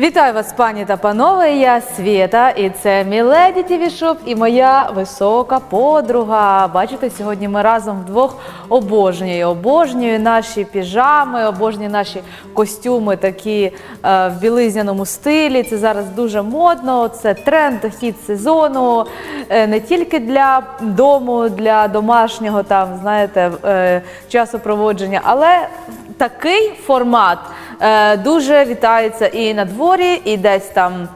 Вітаю вас, пані та панове. Я Свєта, і це Міледі ТВ Шоп і моя висока подруга. Бачите, сьогодні ми разом вдвох обожнюю. Обожнюю наші піжами, обожнюю наші костюми, такі е, в білизняному стилі. Це зараз дуже модно. Це тренд, хід сезону е, не тільки для дому, для домашнього там, знаєте, е, часопроводження, але такий формат дуже вітається і на дворі, і десь там.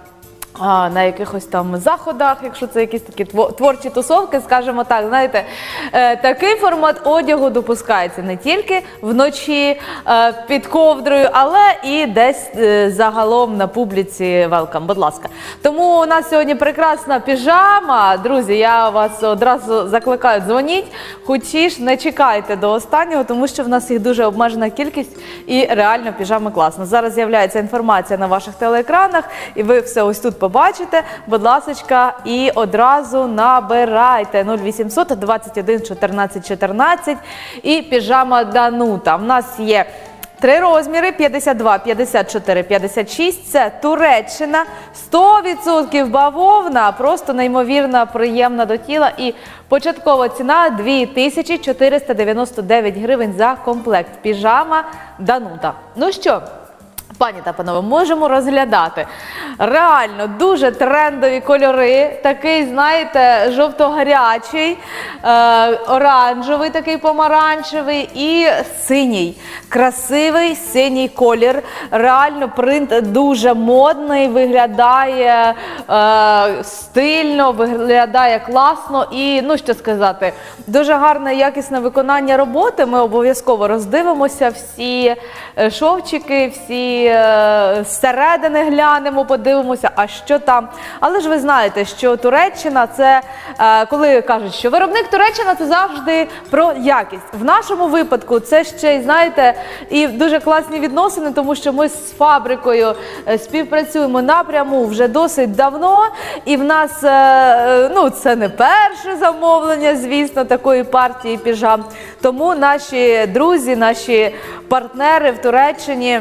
А, на якихось там заходах, якщо це якісь такі творчі тусовки, скажімо так, знаєте, е, такий формат одягу допускається не тільки вночі е, під ковдрою, але і десь е, загалом на публіці велкам. Будь ласка. Тому у нас сьогодні прекрасна піжама. Друзі, я вас одразу закликаю, дзвоніть, хочеш, не чекайте до останнього, тому що в нас їх дуже обмежена кількість і реально піжами класно. Зараз з'являється інформація на ваших телеекранах, і ви все ось тут побачите. Будь ласочка, і одразу набирайте 0800 21 14 14 і піжама Данута. В нас є. Три розміри 52, 54, 56. Це Туреччина, 100% бавовна, просто неймовірна, приємна до тіла. І початкова ціна 2499 гривень за комплект. Піжама Данута. Ну що? Пані та панове, можемо розглядати реально дуже трендові кольори. Такий, знаєте, жовто-гарячий, е, оранжевий, такий помаранчевий і синій. Красивий синій колір. Реально принт дуже модний, виглядає е, стильно, виглядає класно і, ну що сказати, дуже гарне якісне виконання роботи. Ми обов'язково роздивимося всі е, шовчики, всі е, зсередини глянемо, подивимося, а що там. Але ж ви знаєте, що Туреччина це е, коли кажуть, що виробник Туреччина це завжди про якість. В нашому випадку це ще й знаєте, і дуже класні відносини, тому що ми з фабрикою е, співпрацюємо напряму вже досить давно. І в нас ну це не перше замовлення, звісно, такої партії піжам. Тому наші друзі, наші партнери в Туреччині.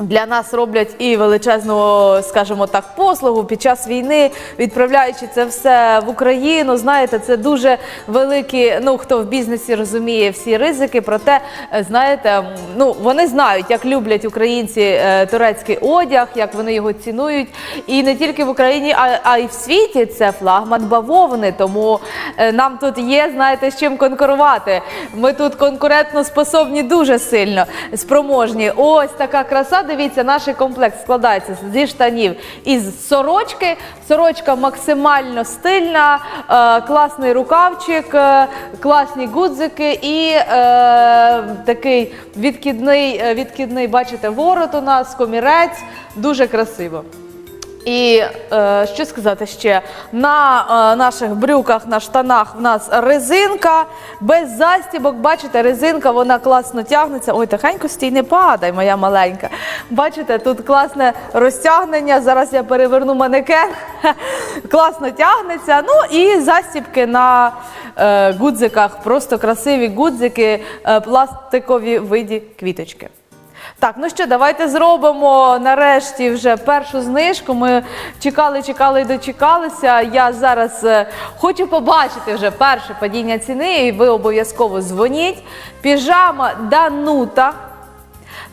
Для нас роблять і величезну, скажімо так, послугу під час війни, відправляючи це все в Україну. Знаєте, це дуже великі. Ну хто в бізнесі розуміє всі ризики. Проте, знаєте, ну вони знають, як люблять українці е, турецький одяг, як вони його цінують. І не тільки в Україні, а, а й в світі це флагман бавовни. Тому е, нам тут є, знаєте, з чим конкурувати. Ми тут конкурентно способні дуже сильно спроможні. Ось така краса. Дивіться, наш комплект складається зі штанів із сорочки. Сорочка максимально стильна, е, класний рукавчик, е, класні гудзики і е, такий відкидний, відкидний, бачите, ворот у нас, комірець. Дуже красиво. І е, що сказати ще? На е, наших брюках, на штанах в нас резинка без застібок. Бачите, резинка вона класно тягнеться. Ой, тихенько стій, не падай, моя маленька. Бачите, тут класне розтягнення. Зараз я переверну манекен. класно тягнеться. Ну і застібки на е, гудзиках, просто красиві гудзики, е, пластикові виді квіточки. Так, ну що, давайте зробимо нарешті вже першу знижку. Ми чекали, чекали і дочекалися. Я зараз е, хочу побачити вже перше падіння ціни, і ви обов'язково дзвоніть. Піжама Данута.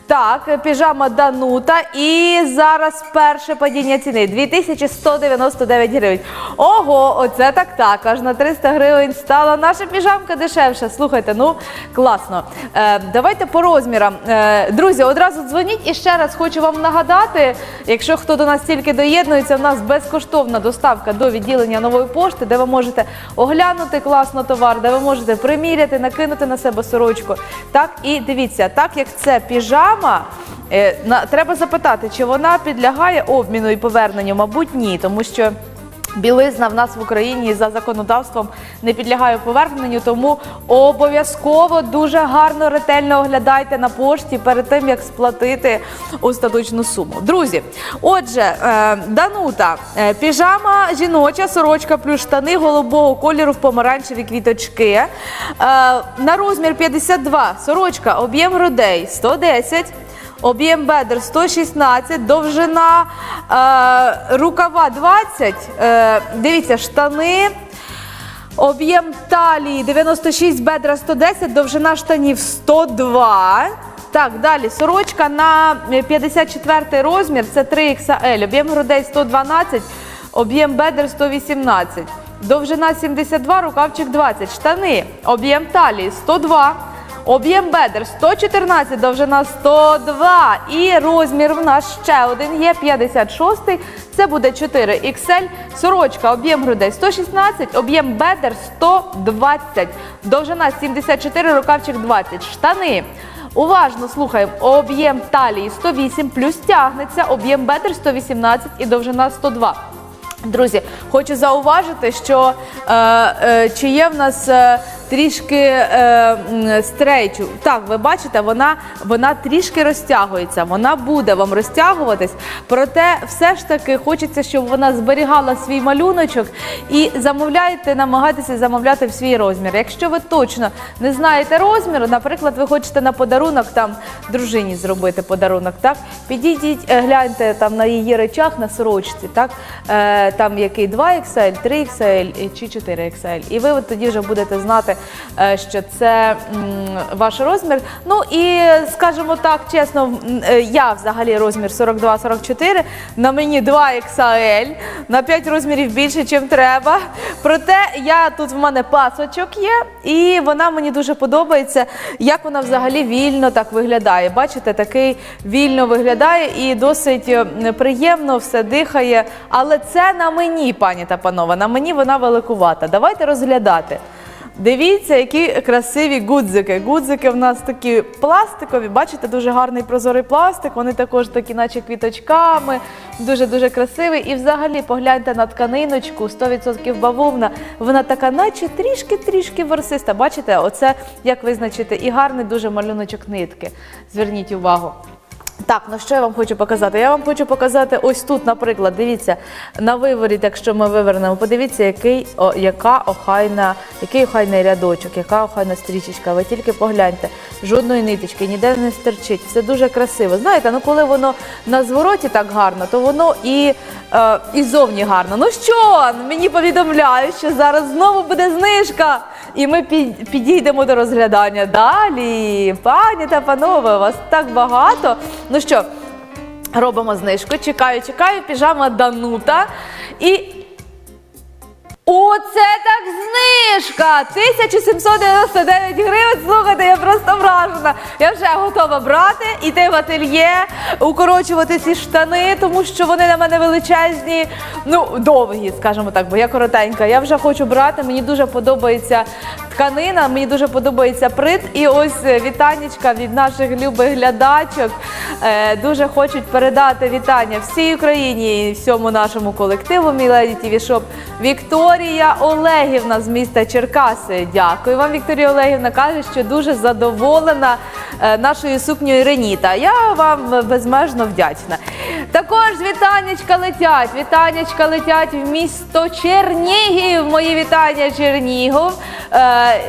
Так, піжама Данута. І зараз перше падіння ціни 2199 гривень. Ого, оце так так. Аж на 300 гривень стала наша піжамка дешевша. Слухайте, ну класно. Е, давайте по розмірам. Е, друзі, одразу дзвоніть і ще раз хочу вам нагадати, якщо хто до нас тільки доєднується, у нас безкоштовна доставка до відділення нової пошти, де ви можете оглянути класно товар, де ви можете приміряти, накинути на себе сорочку. Так, і дивіться, так як це піжама. Е, на, треба запитати, чи вона підлягає обміну і поверненню? Мабуть, ні, тому що. Білизна в нас в Україні за законодавством не підлягає поверненню, тому обов'язково дуже гарно ретельно оглядайте на пошті перед тим, як сплатити остаточну суму. Друзі, отже, е, Данута, е, піжама жіноча, сорочка плюс штани голубого кольору в помаранчеві квіточки. Е, на розмір 52 сорочка, об'єм грудей 110. Об'єм бедер 116, довжина е, рукава 20. Е, дивіться, штани. Об'єм талії 96, бедра 110, довжина штанів 102. Так, далі сорочка на 54 розмір, це 3XL, об'єм грудей 112, об'єм бедер 118, довжина 72, рукавчик 20, штани, об'єм талії 102, об'єм бедер 114, довжина 102 і розмір в нас ще один є 56, це буде 4XL, сорочка, об'єм грудей 116, об'єм бедер 120, довжина 74, рукавчик 20, штани. Уважно слухаємо. Об'єм талії 108 плюс тягнеться, об'єм бедер 118 і довжина 102. Друзі, хочу зауважити, що е, е, чи є в нас е, трішки е, стрейчу. Так, ви бачите, вона, вона трішки розтягується, вона буде вам розтягуватись. Проте все ж таки хочеться, щоб вона зберігала свій малюночок і замовляйте, намагайтеся замовляти в свій розмір. Якщо ви точно не знаєте розміру, наприклад, ви хочете на подарунок там дружині зробити подарунок, так підійдіть, е, гляньте там на її речах на сорочці, так е, там який 2XL, 3XL чи 4XL. І ви тоді вже будете знати, е, що це ваш розмір. Ну і скажімо так, чесно, е, я взагалі розмір 42-44, на мені 2XL, на 5 розмірів більше, ніж треба. Проте я тут в мене пасочок є, і вона мені дуже подобається, як вона взагалі вільно так виглядає. Бачите, такий вільно виглядає і досить е, приємно все дихає. Але це на мені, пані та панове, на мені вона великувата. Давайте розглядати. Дивіться, які красиві гудзики. Гудзики в нас такі пластикові, бачите, дуже гарний прозорий пластик. Вони також такі, наче квіточками, дуже-дуже красивий. І взагалі погляньте на тканиночку, 100% бавовна. Вона така, наче трішки-трішки ворсиста. Бачите, оце як визначити і гарний дуже малюночок нитки. Зверніть увагу. Так, ну що я вам хочу показати? Я вам хочу показати ось тут, наприклад, дивіться, на виворіт, якщо ми вивернемо, подивіться, який, о, яка охайна, який охайний рядочок, яка охайна стрічечка. Ви тільки погляньте, жодної ниточки, ніде не стерчить. Все дуже красиво. Знаєте, ну коли воно на звороті так гарно, то воно і, е, і зовні гарно. Ну що, мені повідомляють, що зараз знову буде знижка. І ми підійдемо до розглядання далі. Пані та панове, вас так багато. Ну що, робимо знижку. Чекаю, чекаю, піжама Данута. І. Оце так знижка! 1799 гривень. Слухайте, я просто вражена. Я вже готова брати, іти в ательє, укорочувати ці штани, тому що вони на мене величезні, ну, довгі, скажімо так, бо я коротенька. Я вже хочу брати. Мені дуже подобається тканина, мені дуже подобається прит. І ось е, вітанечка від наших любих глядачок. Е, дуже хочуть передати вітання всій Україні і всьому нашому колективу Міледі Тіві Шоп. Вікторія Олегівна з міста Черкаси. Дякую вам, Вікторія Олегівна. каже, що дуже задоволена нашою сукнею Реніта. Я вам безмежно вдячна. Також вітаннячка летять. Вітаннячка летять в місто Чернігів. Мої вітання Чернігов. Е,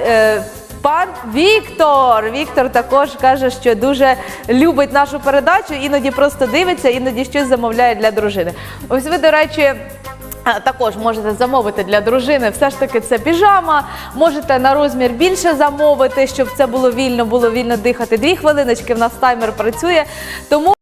е, Пан Віктор. Віктор також каже, що дуже любить нашу передачу, іноді просто дивиться, іноді щось замовляє для дружини. Ось ви, до речі. Також можете замовити для дружини, все ж таки це піжама. Можете на розмір більше замовити, щоб це було вільно, було вільно дихати. Дві хвилиночки в нас таймер працює. Тому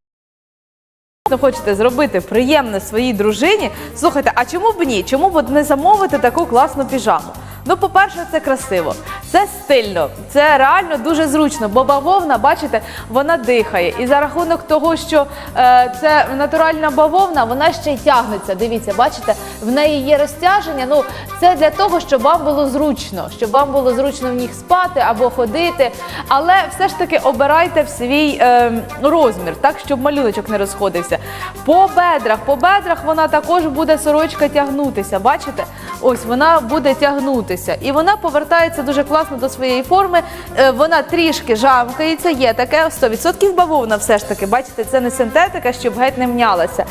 хочете зробити приємне своїй дружині, слухайте, а чому б ні? Чому б не замовити таку класну піжаму? Ну, по-перше, це красиво, це стильно, це реально дуже зручно, бо бавовна, бачите, вона дихає. І за рахунок того, що е, це натуральна бавовна, вона ще й тягнеться. Дивіться, бачите, в неї є розтяження. Ну, це для того, щоб вам було зручно, щоб вам було зручно в них спати або ходити. Але все ж таки обирайте в свій е, розмір, так щоб малюночок не розходився. По бедрах, по бедрах вона також буде сорочка тягнутися. Бачите? Ось вона буде тягнутися. І вона повертається дуже класно до своєї форми. Е, вона трішки жамкається, є таке 100% бавовна, все ж таки. Бачите, це не синтетика, щоб геть не мнялася.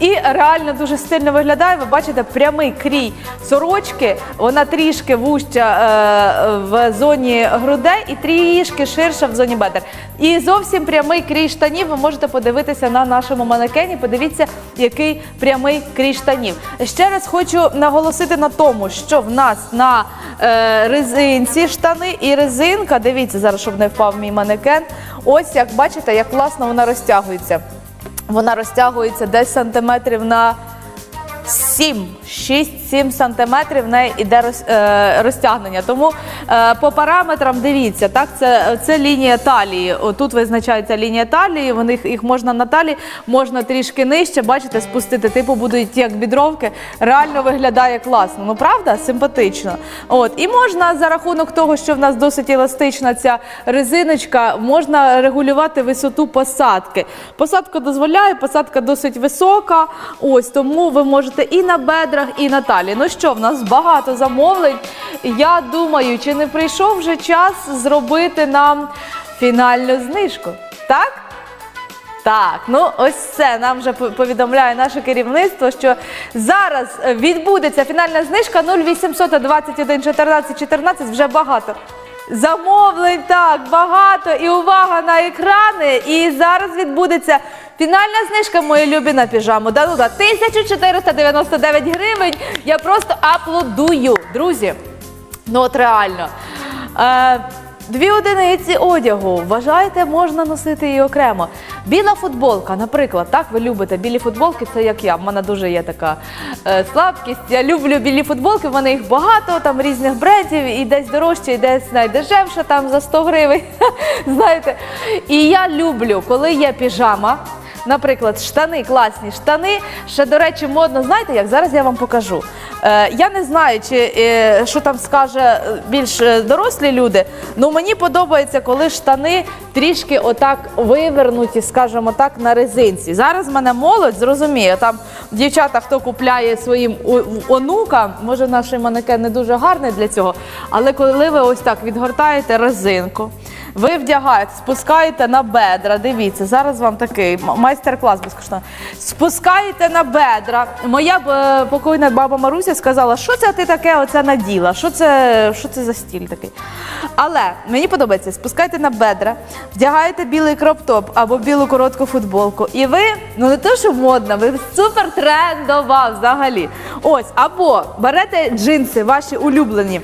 І реально дуже стильно виглядає. Ви бачите прямий крій сорочки. Вона трішки вужча е, в зоні грудей і трішки ширша в зоні бедер. І зовсім прямий крій штанів. Ви можете подивитися на нашому манекені. Подивіться, який прямий крій штанів. Ще раз хочу наголосити на тому, що в нас на резинці штани і резинка. Дивіться зараз, щоб не впав мій манекен. Ось як бачите, як класно вона розтягується. Вона розтягується десь сантиметрів на 7, 6-7 сантиметрів в неї роз, е, розтягнення. Тому е, по параметрам дивіться, так, це, це лінія талії. Тут визначається лінія талії, їх- їх можна на талії, можна трішки нижче, бачите, спустити, типу будуть як бідровки. Реально виглядає класно. Ну правда? Симпатично. От. І можна за рахунок того, що в нас досить еластична ця резиночка, можна регулювати висоту посадки. Посадка дозволяє, посадка досить висока. Ось тому ви можете і на бедрах, і на талії. Ну що, в нас багато замовлень. Я думаю, чи не прийшов вже час зробити нам фінальну знижку? Так? Так, ну ось це нам вже повідомляє наше керівництво, що зараз відбудеться фінальна знижка 0800 21 14 14, вже багато. Замовлень так, багато і увага на екрани. І зараз відбудеться фінальна знижка, мої любі на піжаму. Да, ну, да, 1499 гривень. Я просто аплодую, друзі. Ну от реально. Е, Дві одиниці одягу. Вважаєте, можна носити її окремо. Біла футболка, наприклад, так ви любите білі футболки, це як я. В мене дуже є така е, слабкість. Я люблю білі футболки, в мене їх багато, там різних брендів, і десь дорожче, і десь найдешевше, там за 100 гривень. Знаєте. І я люблю, коли є піжама. Наприклад, штани, класні штани. Ще, до речі, модно, знаєте як? Зараз я вам покажу. Е, я не знаю, чи е, що там скаже е, більш е, дорослі люди. Ну мені подобається, коли штани трішки отак вивернуті, скажімо так, на резинці. Зараз в мене молодь зрозуміє. Там дівчата, хто купляє своїм онукам, може наш манекен не дуже гарний для цього. Але коли ви ось так відгортаєте резинку. Ви вдягаєте, спускаєте на бедра. Дивіться, зараз вам такий майстер-клас безкоштовно. Спускаєте на бедра. Моя е, покойна баба Маруся сказала, що це ти таке оце наділа? Що це, що це за стіль такий? Але мені подобається, спускайте на бедра, вдягаєте білий кроп-топ або білу коротку футболку. І ви, ну не те, що модна, ви супер трендова взагалі. Ось, або берете джинси, ваші улюблені.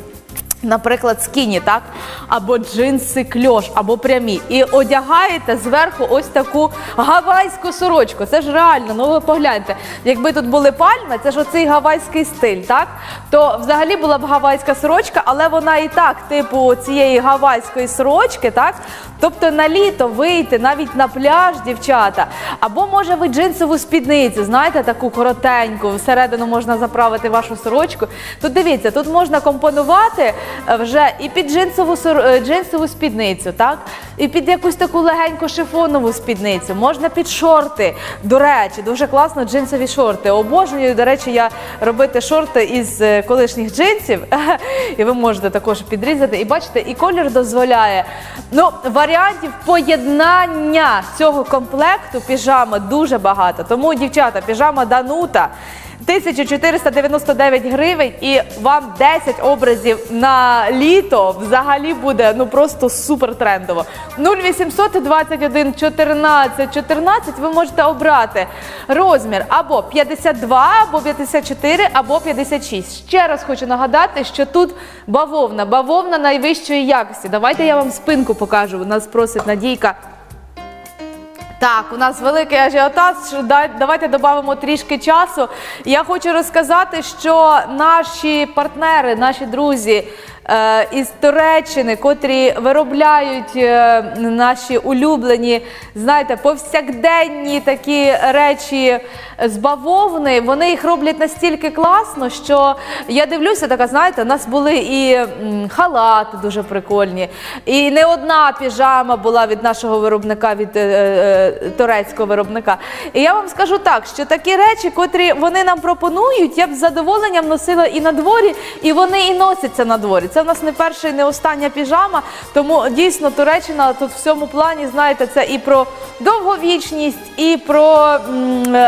Наприклад, скіні, так? Або джинси кльош, або прямі. І одягаєте зверху ось таку гавайську сорочку. Це ж реально, ну ви погляньте. Якби тут були пальми, це ж оцей гавайський стиль, так? То взагалі була б гавайська сорочка, але вона і так, типу цієї гавайської сорочки, так? Тобто на літо вийти навіть на пляж, дівчата. Або може ви джинсову спідницю, знаєте, таку коротеньку, всередину можна заправити вашу сорочку. Тут дивіться, тут можна компонувати вже і під джинсову е, джинсову спідницю, так? І під якусь таку легеньку шифонову спідницю, можна під шорти. До речі, дуже класно джинсові шорти. Обожнюю, до речі, я робити шорти із е, колишніх джинсів, і ви можете також підрізати. І бачите, і колір дозволяє. Ну, варіантів поєднання цього комплекту піжами дуже багато. Тому, дівчата, піжама Данута. 1499 гривень і вам 10 образів на літо взагалі буде ну просто супер трендово. 0800 21 14 14 ви можете обрати розмір або 52, або 54, або 56. Ще раз хочу нагадати, що тут бавовна, бавовна найвищої якості. Давайте я вам спинку покажу. Нас просить Надійка. Так, у нас великий ажіотаж. Да- Давайте додамо трішки часу. Я хочу розказати, що наші партнери, наші друзі із Туреччини, котрі виробляють е, наші улюблені, знаєте, повсякденні такі речі з бавовни, вони їх роблять настільки класно, що я дивлюся, така, знаєте, у нас були і халати дуже прикольні, і не одна піжама була від нашого виробника, від е, е, турецького виробника. І я вам скажу так, що такі речі, котрі вони нам пропонують, я б з задоволенням носила і на дворі, і вони і носяться на дворі. Це в нас не перша і не остання піжама, тому дійсно Туреччина тут в цьому плані, знаєте, це і про довговічність, і про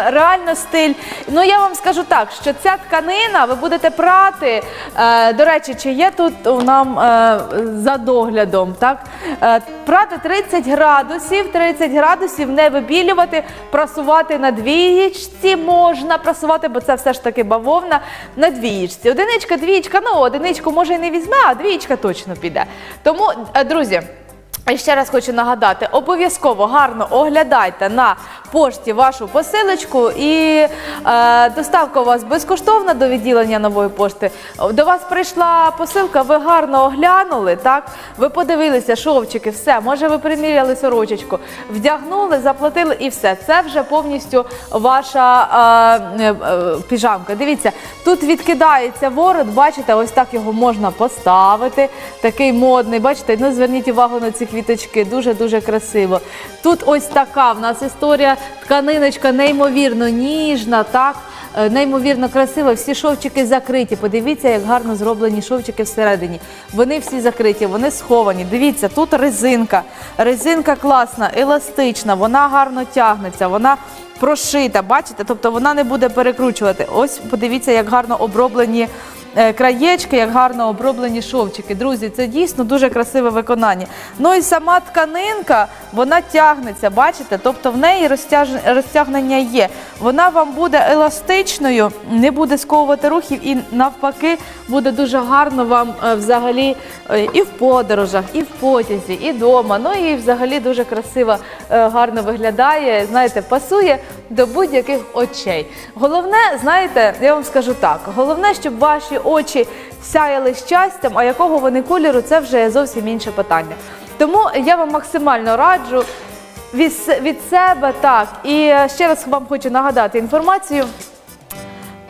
реально стиль. Ну я вам скажу так, що ця тканина ви будете прати. Е, до речі, чи є тут нам е, за доглядом? Так? Е, прати 30 градусів, 30 градусів, не вибілювати, прасувати на двієчці можна прасувати, бо це все ж таки бавовна на двієчці. Одиничка, двієчка, ну одиничку може і не візьме, а двічка точно піде. Тому, е, друзі. Ще раз хочу нагадати: обов'язково гарно оглядайте на пошті вашу посилочку, і е, доставка у вас безкоштовна до відділення нової пошти. До вас прийшла посилка, ви гарно оглянули, так? Ви подивилися шовчики, все. Може, ви приміряли сорочечку, вдягнули, заплатили і все. Це вже повністю ваша е, е, е, піжамка. Дивіться, тут відкидається ворот, бачите, ось так його можна поставити. Такий модний, бачите, ну зверніть увагу на ці квіточки, дуже-дуже красиво. Тут ось така в нас історія, тканиночка неймовірно ніжна, так? Е, Неймовірно красива, всі шовчики закриті. Подивіться, як гарно зроблені шовчики всередині. Вони всі закриті, вони сховані. Дивіться, тут резинка. Резинка класна, еластична, вона гарно тягнеться, вона прошита. Бачите? Тобто вона не буде перекручувати. Ось подивіться, як гарно оброблені е, краєчки, як гарно оброблені шовчики. Друзі, це дійсно дуже красиве виконання. Ну і сама тканинка, вона тягнеться, бачите? Тобто в неї розтягнення є. Вона вам буде еластичною, не буде сковувати рухів і навпаки буде дуже гарно вам е, взагалі е, і в подорожах, і в потязі, і вдома. Ну і взагалі дуже красиво, гарно виглядає. Знаєте, пасує до будь-яких очей. Головне, знаєте, я вам скажу так: головне, щоб ваші очі сяяли щастям, а якого вони кольору, це вже зовсім інше питання. Тому я вам максимально раджу від, від себе так. І е, ще раз вам хочу нагадати інформацію.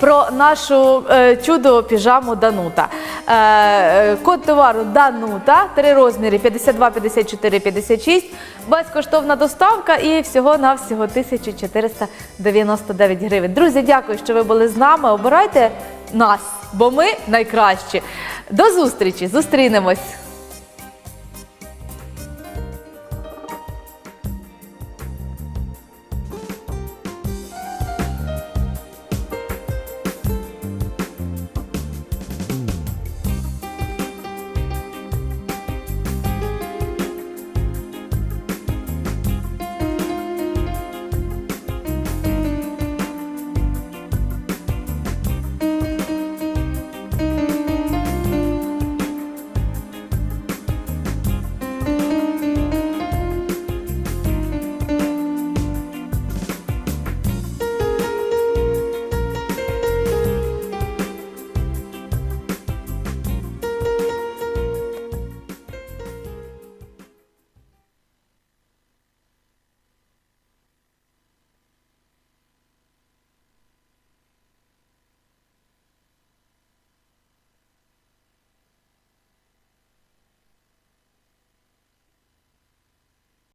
Про нашу е, чудо піжаму Данута. Е, е, код товару Данута, три розміри 52, 54, 56, безкоштовна доставка і всього на всього 1499 гривень. Друзі, дякую, що ви були з нами. Обирайте нас, бо ми найкращі. До зустрічі! Зустрінемось!